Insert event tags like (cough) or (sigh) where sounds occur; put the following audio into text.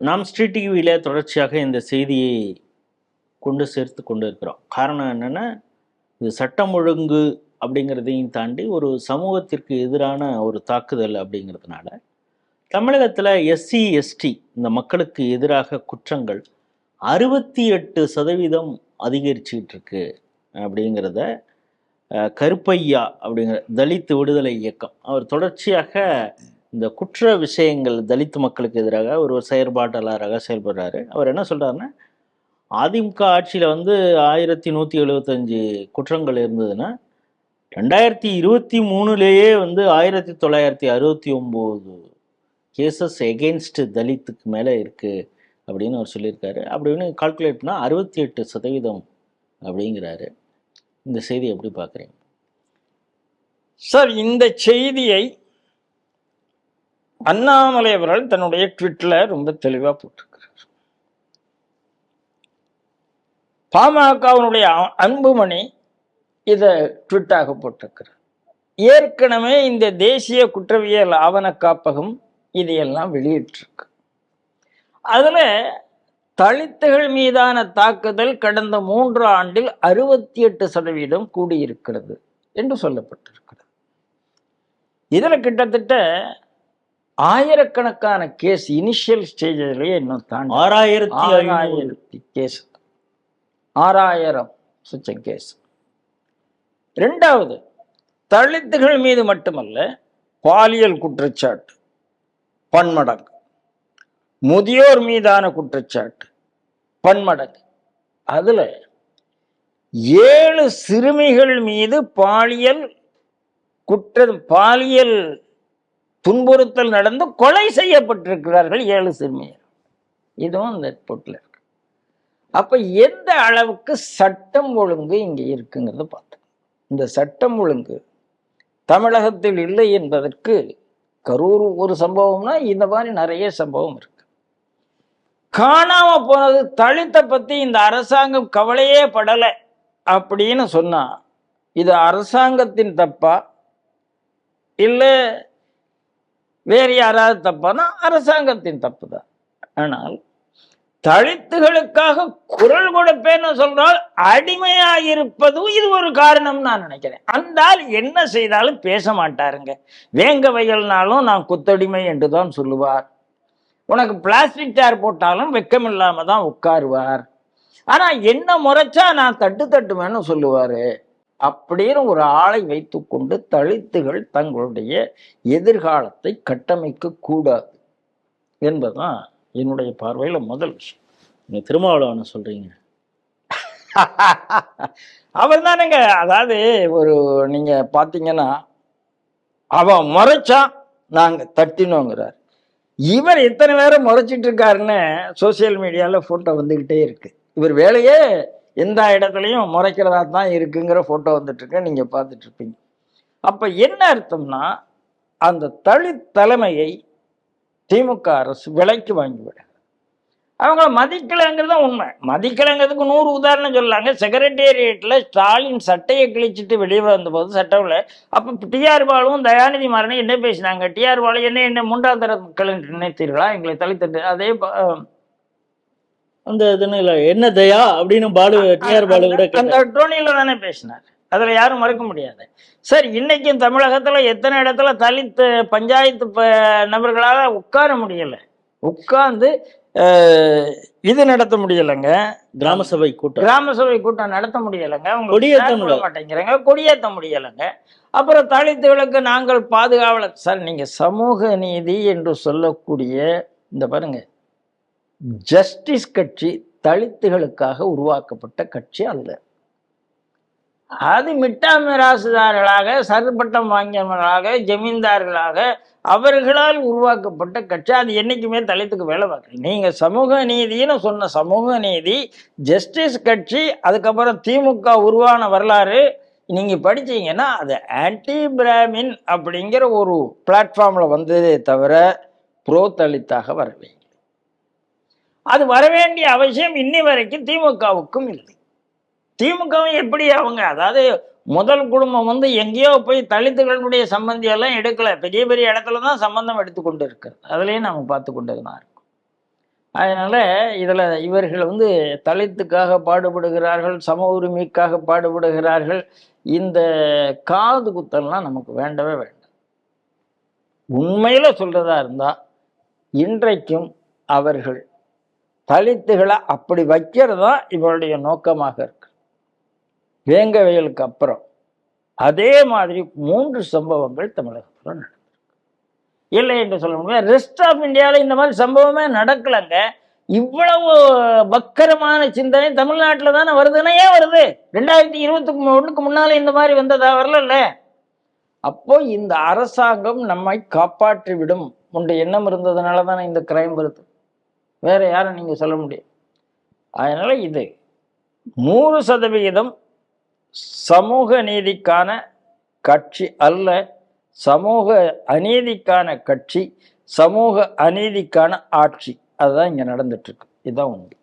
நாம் ஸ்ரீ டிவியில் தொடர்ச்சியாக இந்த செய்தியை கொண்டு சேர்த்து கொண்டு இருக்கிறோம் காரணம் என்னென்னா இது சட்டம் ஒழுங்கு அப்படிங்கிறதையும் தாண்டி ஒரு சமூகத்திற்கு எதிரான ஒரு தாக்குதல் அப்படிங்கிறதுனால தமிழகத்தில் எஸ்சி எஸ்டி இந்த மக்களுக்கு எதிராக குற்றங்கள் அறுபத்தி எட்டு சதவீதம் அதிகரிச்சுக்கிட்டு இருக்கு அப்படிங்கிறத கருப்பையா அப்படிங்கிற தலித் விடுதலை இயக்கம் அவர் தொடர்ச்சியாக இந்த குற்ற விஷயங்கள் தலித் மக்களுக்கு எதிராக ஒரு செயற்பாட்டாளராக செயல்படுறாரு அவர் என்ன சொல்கிறாருன்னா அதிமுக ஆட்சியில் வந்து ஆயிரத்தி நூற்றி எழுபத்தஞ்சு குற்றங்கள் இருந்ததுன்னா ரெண்டாயிரத்தி இருபத்தி மூணுலேயே வந்து ஆயிரத்தி தொள்ளாயிரத்தி அறுபத்தி ஒம்பது கேசஸ் எகெயின்ஸ்ட் தலித்துக்கு மேலே இருக்குது அப்படின்னு அவர் சொல்லியிருக்காரு. அப்படின்னு கால்குலேட் பண்ணால் அறுபத்தி எட்டு சதவீதம் அப்படிங்கிறாரு. இந்த செய்தி எப்படி பார்க்குறீங்க? சார் இந்த செய்தியை அண்ணாமலை அவர்கள் தன்னுடைய ட்விட்டில் ரொம்ப தெளிவாக போட்டிருக்கிறார். பாமகவினுடைய அன்புமணி இதை ட்விட்டாக போட்டிருக்கிறார். ஏற்கனவே இந்த தேசிய குற்றவியல் ஆவண காப்பகம் இதையெல்லாம் வெளியிட்டிருக்கு. அதில் தலித்துகள் மீதான தாக்குதல் கடந்த மூன்று ஆண்டில் அறுபத்தி எட்டு சதவீதம் கூடியிருக்கிறது என்று சொல்லப்பட்டிருக்கிறது. இதில் கிட்டத்தட்ட ஆயிரக்கணக்கான கேஸ் இனிஷியல் ஸ்டேஜிலேயே இன்னும் தாண்டி ஆறாயிரத்தி ஆறாயிரத்தி கேஸ் ஆறாயிரம் சுச்சம் கேஸ் ரெண்டாவது தலித்துகள் மீது மட்டுமல்ல பாலியல் குற்றச்சாட்டு பன்மடங்கு. முதியோர் மீதான குற்றச்சாட்டு பன்மடங்கு. அதுல ஏழு சிறுமிகள் மீது பாலியல் குற்றம் பாலியல் துன்புறுத்தல் நடந்து கொலை செய்யப்பட்டிருக்கிறார்கள் ஏழு சிறுமியர். இதுவும் இந்த ரிப்போர்ட்ல இருக்கு. அப்போ எந்த அளவுக்கு சட்டம் ஒழுங்கு இங்கே இருக்குங்கிறத பார்த்தோம் இந்த சட்டம் ஒழுங்கு தமிழகத்தில் இல்லை என்பதற்கு கரூர் ஒரு சம்பவம்னா இந்த மாதிரி நிறைய சம்பவம் இருக்கு. காணாம போனது தலித்தை பத்தி இந்த அரசாங்கம் கவலையே படலை அப்படின்னு சொன்னா இது அரசாங்கத்தின் தப்பா? இல்லை வேறு யாராவது தப்பானா அரசாங்கத்தின் தப்பு தான் ஆனால் தலித்துகளுக்காக குரல் கொடுப்பேன்னு சொல்றால் அடிமையாயிருப்பதும் இது ஒரு காரணம் நான் நினைக்கிறேன். அந்தால் என்ன செய்தாலும் பேச மாட்டாருங்க. வேங்க வயல்னாலும் நான் குத்தடிமை என்று தான் சொல்லுவார். உனக்கு பிளாஸ்டிக் சேர் போட்டாலும் வெக்கம் இல்லாம தான் உட்காருவார். ஆனா என்ன முறைச்சா நான் தட்டு தட்டுவேன்னு சொல்லுவாரு. அப்படின்னு ஒரு ஆளை வைத்துக்கொண்டு தலித்துகள் தங்களுடைய எதிர்காலத்தை கட்டமைக்க கூடாது என்பதுதான் என்னுடைய பார்வையில முதல் விஷயம். நீங்க திருமாவளவன் சொல்றீங்க. (laughs) அவர் தானேங்க. அதாவது ஒரு நீங்க பாத்தீங்கன்னா அவன் முறைச்சான் நாங்க தட்டினோங்கிறார். இவர் இத்தனை பேரை முறைச்சிட்டு இருக்காருன்னு சோசியல் மீடியால போட்டோ வந்துகிட்டே இருக்கு. இவர் வேலையே எந்த இடத்துலையும் முறைக்கிறதா தான் இருக்குங்கிற ஃபோட்டோ வந்துட்டுருக்கு. நீங்கள் பார்த்துட்ருப்பீங்க அப்போ என்ன அர்த்தம்னா அந்த தலித் தலைமையை திமுக அரசு விலைக்கு வாங்கிவிட அவங்கள மதிக்கலைங்கிறது தான் உண்மை. மதிக்கலைங்கிறதுக்கு நூறு உதாரணம் சொல்லாங்க. செக்ரட்டேரியட்டில் ஸ்டாலின் சட்டையை கிழிச்சிட்டு வெளியே வந்தபோது சட்டவில் அப்போ டிஆர் பாலுவும் தயாநிதி மாறனும் என்ன பேசினாங்க? டிஆர் பாலு என்ன என்ன மூன்றாந்தர மக்கள் நினைத்தீர்களா? எங்களை தலித்தட்டு அதே அந்த இதுன்னு இல்ல. என்ன தயா அப்படின்னு பாலு டிஆர் பாலு கூட அந்த-. டோனியில தானே பேசினார். அதுல யாரும் மறுக்க முடியாது. சரி இன்னைக்கும் தமிழகத்துல எத்தனை இடத்துல தலித் பஞ்சாயத்து நபர்களால உட்கார முடியல? உட்கார்ந்து இது நடத்த முடியலைங்க. கிராம சபை கூட்டம். கிராம சபை கூட்டம் நடத்த முடியலைங்க. அவங்க முடியல. மாட்டேங்கிறாங்க. கொடியேற்ற முடியலைங்க. அப்புறம் தலித்துகளுக்கு நாங்கள் பாதுகாவலர். சார் நீங்க சமூக நீதி என்று சொல்லக்கூடிய இந்த பாருங்க ஜஸ்டிஸ் கட்சி தலித்துகளுக்காக உருவாக்கப்பட்ட கட்சி அல்ல. அது மிட்டா மிராசுதார்களாக சர்பட்டம் வாங்கியவர்களாக ஜமீன்தார்களாக அவர்களால் உருவாக்கப்பட்ட கட்சி. அது என்றைக்குமே தலித்துக்கு வேலை பார்க்கல. நீங்கள் சமூக நீதின்னு சொன்ன சமூக நீதி ஜஸ்டிஸ் கட்சி அதுக்கப்புறம் திமுக உருவான வரலாறு நீங்கள் படிச்சீங்கன்னா அது ஆன்டி பிராமின் அப்படிங்கிற ஒரு பிளாட்ஃபார்மில் வந்ததே தவிர புரோ தலித்தாக வரவே அது வரவேண்டிய அவசியம் இன்னி வரைக்கும் திமுகவுக்கும் இல்லை. திமுகவும் எப்படி அவங்க அதாவது முதல் குடும்பம் வந்து எங்கேயோ போய் தலித்துகளுடைய சம்பந்தியெல்லாம் எடுக்கலை எடுக்கல. பெரிய பெரிய இடத்துல தான் சம்பந்தம் எடுத்துக்கொண்டு இருக்கிறது அதுலேயும் நம்ம பார்த்து கொண்டு தான் இருக்கோம். அதனால் இதில் இவர்கள் வந்து தலித்துக்காக பாடுபடுகிறார்கள் சம உரிமைக்காக பாடுபடுகிறார்கள். இந்த காது குத்தல்லாம் நமக்கு வேண்டவே வேண்டாம். உண்மையில் சொல்கிறதா இருந்தால் இன்றைக்கும் அவர்கள் தலித்துகளை அப்படி வைக்கிறதா இவருடைய நோக்கமாக இருக்கு. வேங்கவையலுக்கு அப்புறம் அதே மாதிரி மூன்று சம்பவங்கள் தமிழகத்தில் நடந்திருக்கு. இல்லை என்று சொல்ல முடியாது. ரெஸ்ட் ஆஃப் இந்தியாவில் இந்த மாதிரி சம்பவமே நடக்கலைங்க. இவ்வளவு பக்கரமான சிந்தனை தமிழ்நாட்டில் தானே வருதுன்னா ஏன் வருது. ரெண்டாயிரத்தி இருபத்துக்கு ஒன்றுக்கு முன்னால் இந்த மாதிரி வந்ததா வரல அப்போ இந்த அரசாங்கம் நம்மை காப்பாற்றி விடும் உண்டு எண்ணம் இருந்ததுனால தானே இந்த கிரைம் வருது. வேறு யாரும் நீங்கள் சொல்ல முடியும் அதனால் இது நூறு சதவிகிதம் சமூக நீதிக்கான கட்சி அல்ல சமூக அநீதிக்கான கட்சி சமூக அநீதிக்கான ஆட்சி. அதுதான் இங்கே நடந்துட்டுருக்கு இதுதான் உண்மை.